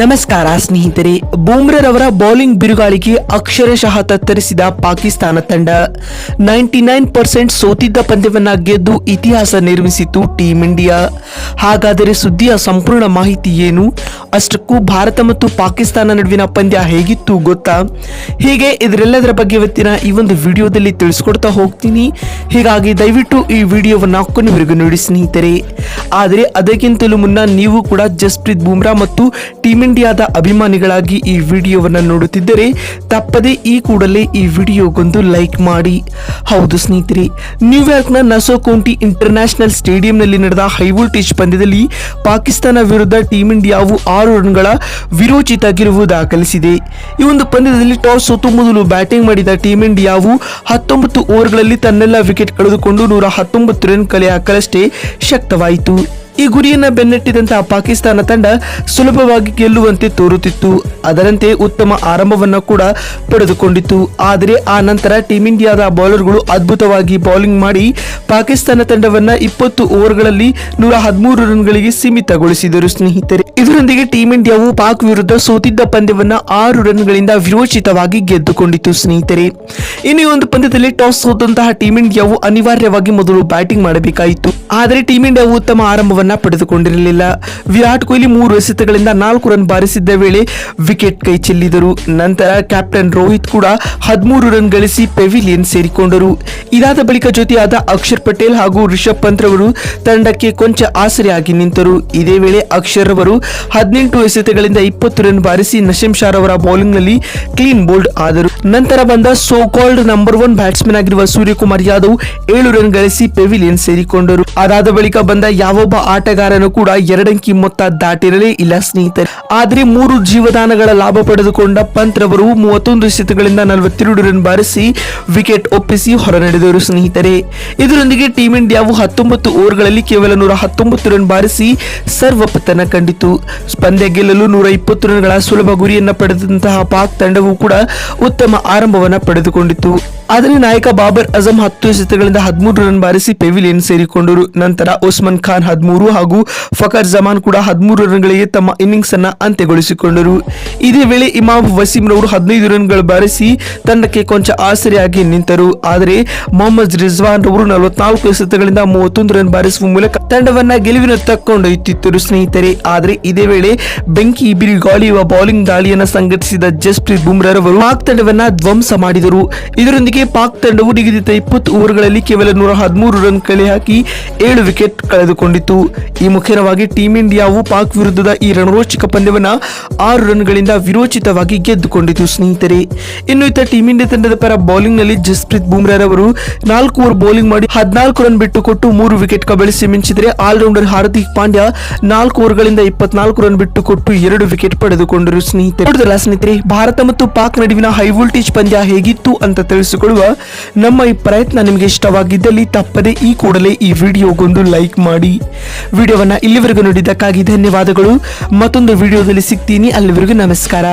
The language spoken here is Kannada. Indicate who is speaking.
Speaker 1: ನಮಸ್ಕಾರ, ಸ್ನೇಹಿತರೆ. ಬೂಮ್ರರವರ ಬೌಲಿಂಗ್ ಬಿರುಗಾಳಿಗೆ ಅಕ್ಷರಶಃ ತತ್ತರಿಸಿದ ಪಾಕಿಸ್ತಾನ ತಂಡ ನೈಂಟಿ ನೈನ್ ಪರ್ಸೆಂಟ್ ಸೋತಿದ್ದ ಪಂದ್ಯವನ್ನ ಗೆದ್ದು ಇತಿಹಾಸ ನಿರ್ಮಿಸಿತು ಟೀಂ ಇಂಡಿಯಾ. ಹಾಗಾದರೆ ಸುದ್ದಿಯ ಸಂಪೂರ್ಣ ಮಾಹಿತಿ ಏನು? ಅಷ್ಟಕ್ಕೂ ಭಾರತ ಮತ್ತು ಪಾಕಿಸ್ತಾನ ನಡುವಿನ ಪಂದ್ಯ ಹೇಗಿತ್ತು ಗೊತ್ತಾ? ಹೀಗೆ ಇದರೆಲ್ಲದರ ಬಗ್ಗೆ ಇವತ್ತಿನ ಈ ಒಂದು ವಿಡಿಯೋದಲ್ಲಿ ತಿಳಿಸ್ಕೊಡ್ತಾ ಹೋಗ್ತೀನಿ. ಹೀಗಾಗಿ ದಯವಿಟ್ಟು ಈ ವಿಡಿಯೋವನ್ನ ಕೊನೆವರೆಗೂ ನೋಡಿ, ಸ್ನೇಹಿತರೆ. ಆದರೆ ಅದಕ್ಕಿಂತಲೂ ಮುನ್ನ ನೀವು ಕೂಡ ಜಸ್ಪ್ರೀತ್ ಬೂಮ್ರಾ ಮತ್ತು ಟೀಂ ಇಂಡಿಯಾದ ಅಭಿಮಾನಿಗಳಾಗಿ ಈ ವಿಡಿಯೋವನ್ನು ನೋಡುತ್ತಿದ್ದರೆ ತಪ್ಪದೆ ಈ ಕೂಡಲೇ ಈ ವಿಡಿಯೋಗೊಂದು ಲೈಕ್ ಮಾಡಿ. ಹೌದು ಸ್ನೇಹಿತರೆ, ನ್ಯೂಯಾರ್ಕ್ನ ನಸೋ ಕೌಂಟಿ ಇಂಟರ್ನ್ಯಾಷನಲ್ ಸ್ಟೇಡಿಯಂನಲ್ಲಿ ನಡೆದ ಹೈವೋಲ್ಟೇಜ್ ಪಂದ್ಯದಲ್ಲಿ ಪಾಕಿಸ್ತಾನ ವಿರುದ್ಧ ಟೀಂ ಇಂಡಿಯಾವು ಆರು ರನ್ಗಳ ವಿರೋಚಿತ ಗೆಲುವು ದಾಖಲಿಸಿದೆ. ಈ ಒಂದು ಪಂದ್ಯದಲ್ಲಿ ಟಾಸ್ ಸೋತು ಮೊದಲು ಬ್ಯಾಟಿಂಗ್ ಮಾಡಿದ ಟೀಂ ಇಂಡಿಯಾವು ಹತ್ತೊಂಬತ್ತು ಓವರ್ಗಳಲ್ಲಿ ತನ್ನೆಲ್ಲ ವಿಕೆಟ್ ಕಳೆದುಕೊಂಡು ನೂರ ಹತ್ತೊಂಬತ್ತು ರನ್ ಕಲೆ ಹಾಕಲಷ್ಟೇ ಶಕ್ತವಾಯಿತು. ಈ ಗುರಿಯನ್ನ ಬೆನ್ನಟ್ಟಿದಂತಹ ಪಾಕಿಸ್ತಾನ ತಂಡ ಸುಲಭವಾಗಿ ಗೆಲ್ಲುವಂತೆ ತೋರುತ್ತಿತ್ತು. ಅದರಂತೆ ಉತ್ತಮ ಆರಂಭವನ್ನ ಕೂಡ ಪಡೆದುಕೊಂಡಿತ್ತು. ಆದರೆ ಆ ನಂತರ ಟೀಂ ಇಂಡಿಯಾದ ಬೌಲರ್ಗಳು ಅದ್ಭುತವಾಗಿ ಬೌಲಿಂಗ್ ಮಾಡಿ ಪಾಕಿಸ್ತಾನ ತಂಡವನ್ನ ಇಪ್ಪತ್ತು ಓವರ್ಗಳಲ್ಲಿ ನೂರ ಹದಿಮೂರು ರನ್ಗಳಿಗೆ ಸೀಮಿತಗೊಳಿಸಿದರು. ಸ್ನೇಹಿತರೆ, ಇದರೊಂದಿಗೆ ಟೀಂ ಇಂಡಿಯಾವು ಪಾಕ್ ವಿರುದ್ಧ ಸೋತಿದ್ದ ಪಂದ್ಯವನ್ನ ಆರು ರನ್ಗಳಿಂದ ವಿರೋಚಿತವಾಗಿ ಗೆದ್ದುಕೊಂಡಿತು ಸ್ನೇಹಿತರೆ ಇನ್ನು ಈ ಒಂದು ಪಂದ್ಯದಲ್ಲಿ ಟಾಸ್ ಸೋತಂತಹ ಟೀಮ್ ಇಂಡಿಯಾವು ಅನಿವಾರ್ಯವಾಗಿ ಮೊದಲು ಬ್ಯಾಟಿಂಗ್ ಮಾಡಬೇಕಾಯಿತು. ಆದರೆ ಟೀಮ್ ಇಂಡಿಯಾವು ಉತ್ತಮ ಆರಂಭವನ್ನ ಪಡೆದುಕೊಂಡಿರಲಿಲ್ಲ. ವಿರಾಟ್ ಕೊಹ್ಲಿ ಮೂರು ಎಸೆತಗಳಿಂದ ನಾಲ್ಕು ರನ್ ಬಾರಿಸಿದ್ದ ವೇಳೆ ವಿಕೆಟ್ ಕೈ ಚೆಲ್ಲಿದರು. ನಂತರ ಕ್ಯಾಪ್ಟನ್ ರೋಹಿತ್ ಕೂಡ ಹದಿಮೂರು ರನ್ ಗಳಿಸಿ ಪೆವಿಲಿಯನ್ ಸೇರಿಕೊಂಡರು. ಇದಾದ ಬಳಿಕ ಜೊತೆಯಾದ ಅಕ್ಷರ್ ಪಟೇಲ್ ಹಾಗೂ ರಿಷಬ್ ಪಂತ್ ರವರು ತಂಡಕ್ಕೆ ಕೊಂಚ ಆಸರೆಯಾಗಿ ನಿಂತರು. ಇದೇ ವೇಳೆ ಅಕ್ಷರ್ ಅವರು ಹದಿನೆಂಟು ಎಸೆತಗಳಿಂದ ಇಪ್ಪತ್ತು ರನ್ ಬಾರಿಸಿ ನಶೀಂ ಶಾರ್ ಅವರ ಬೌಲಿಂಗ್ನಲ್ಲಿ ಕ್ಲೀನ್ ಬೋಲ್ಡ್ ಆದರು. ನಂತರ ಬಂದ so called number one batsman ಆಗಿರುವ ಸೂರ್ಯಕುಮಾರ್ ಯಾದವ್ ಏಳು ರನ್ ಗಳಿಸಿ ಪೆವಿಲಿಯನ್ ಸೇರಿಕೊಂಡರು. ಅದಾದ ಬಳಿಕ ಬಂದ ಯಾವೊಬ್ಬ ಆಟಗಾರನು ಕೂಡ ಎರಡಂಕಿ ಮೊತ್ತ ದಾಟಿರಲೇ ಇಲ್ಲ ಸ್ನೇಹಿತರೆ. ಆದ್ರೆ ಮೂರು ಜೀವದಾನಗಳ ಲಾಭ ಪಡೆದುಕೊಂಡ ಪಂತ್ ರವರು ಮೂವತ್ತೊಂದು ಶತಗಳಿಂದ ನಲವತ್ತೆರಡು ರನ್ ಬಾರಿಸಿ ವಿಕೆಟ್ ಒಪ್ಪಿಸಿ ಹೊರನಡೆದರು ಸ್ನೇಹಿತರೆ. ಇದರೊಂದಿಗೆ ಟೀಂ ಇಂಡಿಯಾವು ಹತ್ತೊಂಬತ್ತು ಓವರ್ಗಳಲ್ಲಿ ಕೇವಲ ನೂರ ಹತ್ತೊಂಬತ್ತು ರನ್ ಬಾರಿಸಿ ಸರ್ವಪತನ ಕಂಡಿತು. ಪಂದ್ಯ ಗೆಲ್ಲಲು ನೂರ ಇಪ್ಪತ್ತು ರನ್ಗಳ ಸುಲಭ ಗುರಿಯನ್ನು ಪಡೆದಂತಹ ಪಾಕ್ ತಂಡವು ಕೂಡ ಉತ್ತಮ ಆರಂಭವನ್ನು ಪಡೆದುಕೊಂಡಿತು itu ಆದರೆ ನಾಯಕ ಬಾಬರ್ ಅಜಂ ಹತ್ತು ಎಸೆತಗಳಿಂದ ಹದಿಮೂರು ರನ್ ಬಾರಿಸಿ ಪೆವಿಲಿಯನ್ ಸೇರಿಕೊಂಡರು. ನಂತರ ಉಸ್ಮಾನ್ ಖಾನ್ ಹದಿಮೂರು ಹಾಗೂ ಫಕರ್ ಜಮಾನ್ ಕೂಡ ಹದಿಮೂರು ರನ್ಗಳಿಗೆ ತಮ್ಮ ಇನ್ನಿಂಗ್ಸ್ ಅನ್ನು ಅಂತ್ಯಗೊಳಿಸಿಕೊಂಡರು. ಇದೇ ವೇಳೆ ಇಮಾಮ್ ವಸೀಂ ರವರು ಹದಿನೈದು ರನ್ಗಳು ಬಾರಿಸಿ ತಂಡಕ್ಕೆ ಕೊಂಚ ಆಸರೆಯಾಗಿ ನಿಂತರು. ಆದರೆ ಮೊಹಮ್ಮದ್ ರಿಜ್ವಾನ್ ರವರು ನಲವತ್ನಾಲ್ಕು ಎಸೆತಗಳಿಂದ ಮೂವತ್ತೊಂದು ರನ್ ಬಾರಿಸುವ ಮೂಲಕ ತಂಡವನ್ನ ಗೆಲುವಿನತ್ತ ಕೊಂಡೊಯ್ಯುತ್ತಿದ್ದರು ಸ್ನೇಹಿತರೆ. ಆದರೆ ಇದೇ ವೇಳೆ ಬೆಂಕಿ ಬಿರುಗಾಳಿಯುವ ಬೌಲಿಂಗ್ ದಾಳಿಯನ್ನು ಸಂಘಟಿಸಿದ ಜಸ್ಪ್ರೀತ್ ಬುಮ್ರಾ ರವರು ಪಾಕ್ ತಂಡವನ್ನ ಧ್ವಂಸ ಮಾಡಿದರು. ಇದರೊಂದಿಗೆ ಪಾಕ್ ತಂಡವು ನಿಗದಿತ ಇಪ್ಪತ್ತು ಓವರ್ಗಳಲ್ಲಿ ಕೇವಲ ನೂರ ಹದಿಮೂರು ರನ್ ಕಳೆ ಹಾಕಿ ಏಳು ವಿಕೆಟ್ ಕಳೆದುಕೊಂಡಿತು ಈ ಮುಖ್ಯವಾಗಿ ಟೀಂ ಇಂಡಿಯಾವು ಪಾಕ್ ವಿರುದ್ಧದ ಈ ರಣರೋಚಕ ಪಂದ್ಯವನ್ನ ಆರು ರನ್ಗಳಿಂದ ವಿರೋಚಿತವಾಗಿ ಗೆದ್ದುಕೊಂಡಿತು ಸ್ನೇಹಿತರೆ. ಇನ್ನು ಇತ್ತ ಟೀಂ ಇಂಡಿಯಾ ತಂಡದ ಪರ ಬೌಲಿಂಗ್ನಲ್ಲಿ ಜಸ್ಪ್ರೀತ್ ಬುಮ್ರಾ ಅವರು ನಾಲ್ಕು ಓವರ್ ಬೌಲಿಂಗ್ ಮಾಡಿ ಹದಿನಾಲ್ಕು ರನ್ ಬಿಟ್ಟುಕೊಟ್ಟು ಮೂರು ವಿಕೆಟ್ ಕಬಳಿಸಿ ಮಿಂಚಿದರೆ ಆಲ್ರೌಂಡರ್ ಹಾರ್ದಿಕ್ ಪಾಂಡ್ಯ ನಾಲ್ಕು ಓವರ್ಗಳಿಂದ ಇಪ್ಪತ್ನಾಲ್ಕು ರನ್ ಬಿಟ್ಟುಕೊಟ್ಟು ಎರಡು ವಿಕೆಟ್ ಪಡೆದುಕೊಂಡರು ಸ್ನೇಹಿತರೆ. ಸ್ನೇಹಿತರೆ, ಭಾರತ ಮತ್ತು ಪಾಕ್ ನಡುವಿನ ಹೈ ವೋಲ್ಟೇಜ್ ಪಂದ್ಯ ಹೇಗಿತ್ತು ಅಂತ ನಮ್ಮ ಈ ಪ್ರಯತ್ನ ನಿಮಗೆ ಇಷ್ಟವಾಗಿದ್ದಲ್ಲಿ ತಪ್ಪದೆ ಈ ಕೂಡಲೇ ಈ ವಿಡಿಯೋಗೊಂದು ಲೈಕ್ ಮಾಡಿ. ವಿಡಿಯೋವನ್ನ ಇಲ್ಲಿವರೆಗೂ ನೋಡಿದ್ದಕ್ಕಾಗಿ ಧನ್ಯವಾದಗಳು. ಮತ್ತೊಂದು ವಿಡಿಯೋದಲ್ಲಿ ಸಿಗ್ತೀನಿ. ಅಲ್ಲಿವರೆಗೂ ನಮಸ್ಕಾರ.